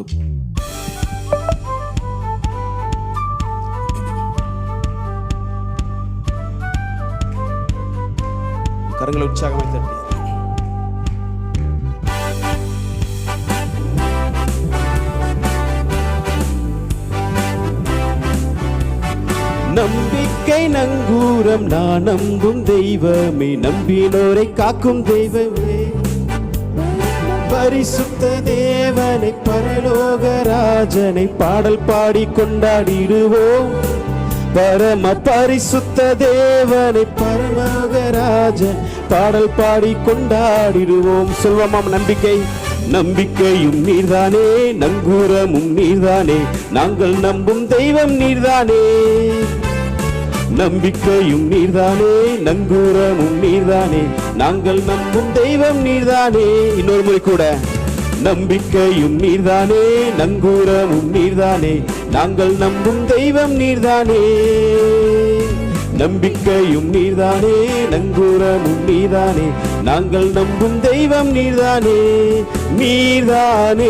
நம்பும் கரங்களை உற்சாகமாய் தட்டி நம்பிக்கை நங்கூரம் நான் நம்பும் தெய்வமே. நம்பினோரை காக்கும் தெய்வமே. பரிசுத்த தேவனை பரலோக ராஜனை பாடல் பாடி கொண்டாடிடுவோம். பரம பரிசுத்த தேவனை பரலோக ராஜன் பாடல் பாடி கொண்டாடிடுவோம். சொல்வமாம் நம்பிக்கை. நம்பிக்கையும் நீர்தானே நங்கூரமும் நீர்தானே நாங்கள் நம்பும் தெய்வம் நீர்தானே. நம்பிக்கையும் நீர்தானே நங்கூரமும் நீர்தானே. நாங்கள் நம்பும் தெய்வம் நீர்தானே. இன்னொரு முறை கூட. நம்பிக்கையும் நீர்தானே நங்கூரமும் நீர்தானே. நாங்கள் நம்பும் தெய்வம் நீர்தானே. நம்பிக்கையும் நீர்தானே நங்கூரமும் நீர்தானே. நாங்கள் நம்பும் தெய்வம் நீர்தானே. நீர்தானே.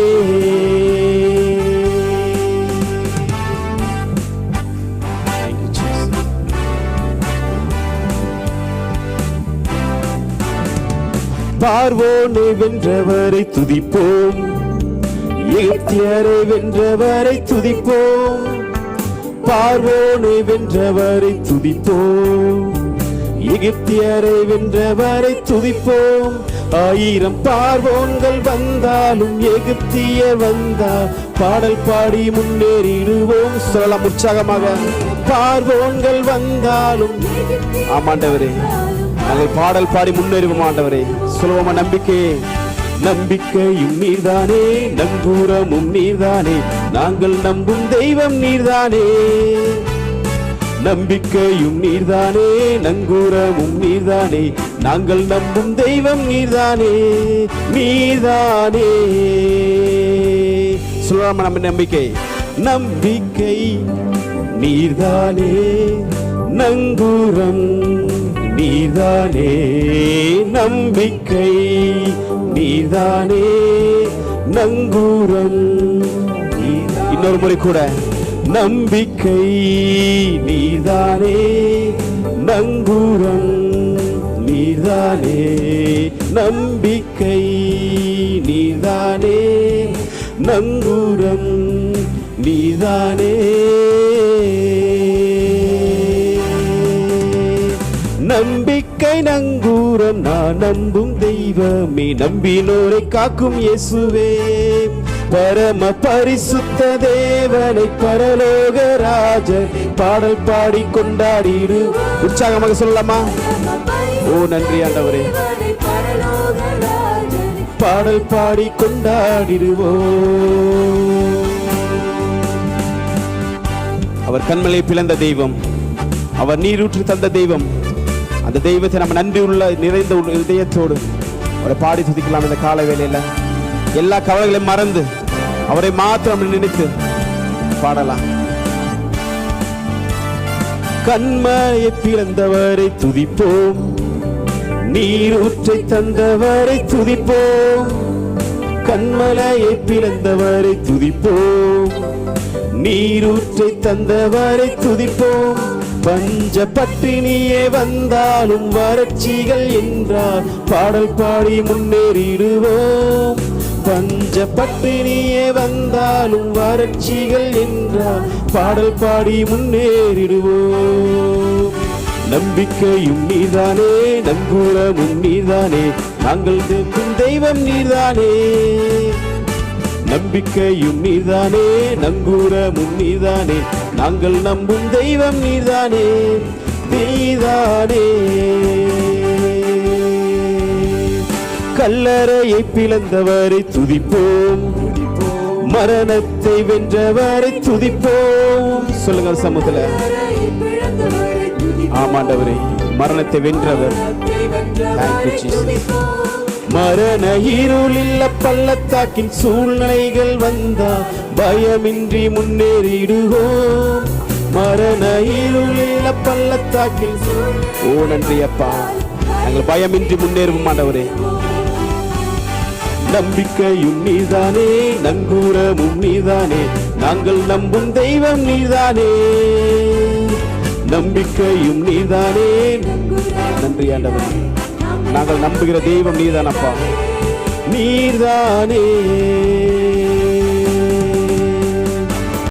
பார்வோனை வென்றவரை துதிப்போம். எகிப்தியரை வென்றவரை துதிப்போம். பார்வோனை வென்றவரை துதிப்போம். எகிப்தியரை வென்றவரை துதிப்போம். ஆயிரம் பார்வோன்கள் வந்தாலும் எகிப்தியர் வந்தால் பாடல் பாடி முன்னேறிடுவோம். சொல்லலாம் உற்சாகமாக. பார்வோன்கள் வந்தாலும் ஆமாண்டவரே. நாங்கள் பாடல் பாடி முன்னேறுவோம் ஆண்டவரே. சொல்லுவோமா நம்பிக்கையே நம்பிக்கையும் நீர்தானே நம்பூரமும் நீர்தானே நாங்கள் நம்பும் தெய்வம் நீர்தானே. நம்பிக்கையும் நீர்தானே நங்கூரமும் நீர்தானே நாங்கள் நம்பும் தெய்வம் நீர்தானே நீர்தானே. சொல்லலாமா நம்ம நம்பிக்கை. நம்பிக்கை நீர்தானே நங்கூரம் நீதானே நம்பிக்கை நீதானே நங்கூரம் இன்னொரு முறை கூட நம்பிக்கை நீதானே நங்கூரம் நீதானே நம்பிக்கை நீதானே நங்கூரம் நீதானே நம்பிக்கை நங்கூரம் நான் நம்பும் தெய்வமே. நம்பினோரை காக்கும் இயேசுவே. பரம பரிசுத்த தேவனை பரலோக ராஜன் பாடல் பாடி கொண்டாடிடு. உற்சாகமாக சொல்லலாமா? ஓ நன்றி ஆண்டவரே. பாடல் பாடி கொண்டாடிடுவோம் அவர் கண்மலை பிளந்த தெய்வம். அவர் நீரூற்று தந்த தெய்வம். அந்த தெய்வத்தை நம்ம நன்றி உள்ள நிறைந்த உள்ள இதயத்தோடு அவரை பாடி துதிக்கலாம் இந்த கால வேளையில. எல்லா கவலைகளையும் மறந்து அவரை மாத்திரம் நினைத்து பாடலாம். கண்மயை பிறந்தவரை துதிப்போம். நீரூற்றை தந்தவரை துதிப்போம். கண்மலையை பிறந்தவரை துதிப்போம். நீரூற்றை தந்தவரை துதிப்போம். பஞ்ச பட்டினியே வந்தாலும் வறட்சிகள் என்றால் பாடல் பாடி முன்னேறிடுவோம். பஞ்ச பட்டினியே வந்தாலும் வறட்சிகள் என்றால் பாடல் பாடி முன்னேறிடுவோம். நம்பிக்கையும் நீதானே நங்கூரமும் நீதானே நாங்கள் நம்பும் தெய்வம் நீதானே நம்பிக்கையும் நீதானே நங்கூரமும் நீதானே நாங்கள் நம்பும் தெய்வம் நீதானே நீதானே கல்லறையை பிளந்தவரை துதிப்போம். மரணத்தை வென்றவரை துதிப்போம். சொல்லுங்க சமூகத்துல. ஆமாண்டவரே மரணத்தை வென்றவர். மரண இருளில் பள்ளத்தாக்கின் சூழ்நிலைகள் வந்தா பயமின்றி முன்னேறிடுவோம் மரண இருளில் பள்ளத்தாக்கில் ஓ நன்றி அப்பா நாங்கள் பயமின்றி முன்னேறுவோம் ஆண்டவரே. நம்பிக்கையும் நீதானே நங்கூரமும் நீதானே நாங்கள் நம்பும் தெய்வம் நீதானே நம்பிக்கையும் நீதானே நன்றி ஆண்டவர். நாங்கள் நம்புகிற தெய்வம் நீதானப்பா நீர்தானே?